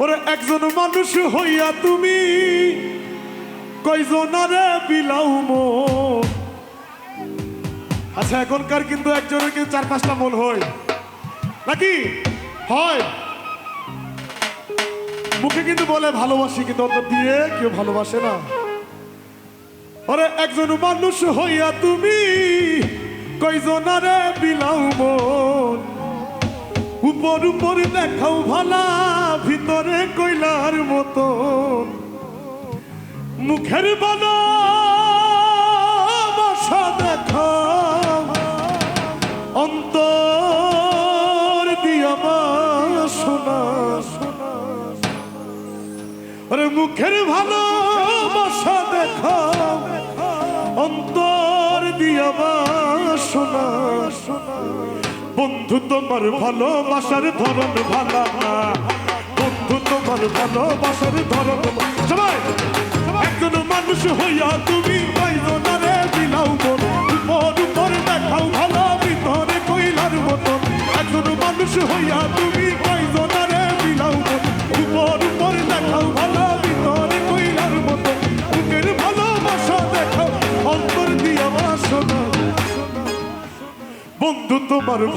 ওরে একজন মানুষ হইয়া তুমি কয়জনারে বিলাও মন আচ্ছা এখনকার কিন্তু একজনের কিন্তু চার পাঁচটা মন হয়। নাকি? হয়। মুখে কিন্তু বলে ভালোবাসি, কিন্তু অন্তর দিয়ে কেউ ভালোবাসে না। ওরে একজন মানুষ হইয়া তুমি কয়জনারে বিলাও মন। উপর উপর দেখাও ভালা, ভিতরে কইলার মতন মুখের বানা দেখাও অন্তর দিয়া শোনা শোনা। আরে মুখের ভালো বাসা দেখাও অন্তর দিয়া শোনা শোনা। বন্ধু তোমার ভালোবাসার ধরন ভালো না। বন্ধু তোমার ভালোবাসার ধরন সবাই, একজন মানুষ হইয়া তুমি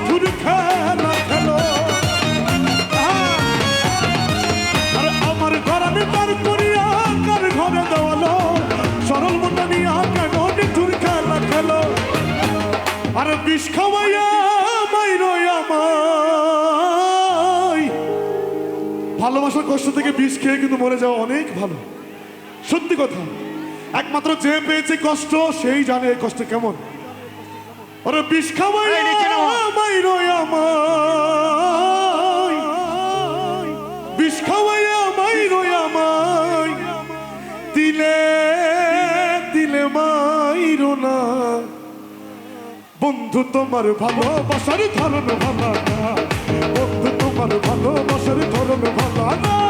নিঠুর খেলা আরে আমার ঘরানে দাঁড় করিয়া তার ঘরে দেওয়ালো খেলো আরে বিষ খাওয়াইয়া মাইরো আমায় ভালোবাসার কষ্ট থেকে বিষ খেয়ে কিন্তু মরে যাওয়া অনেক ভালো। সত্যি কথা, একমাত্র যে পেয়েছে কষ্ট, সেই জানে এই কষ্ট কেমন। ওরে বিষ খাওয়াই আমায় বিষ আমায় দিলে দিলে মাইরো না। বন্ধু তোমার ভালোবাসার ধরন ভালো না। বন্ধু তোমার ভালোবাসার ধরন ভালো না।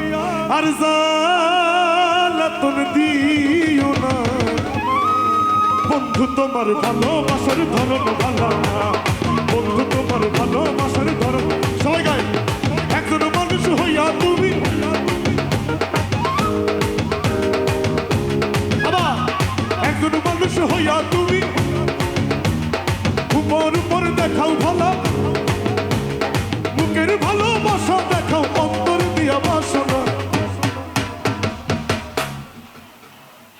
আর জালাতন দিও না বন্ধু তোমার ভালোবাসার ধরন ভালো না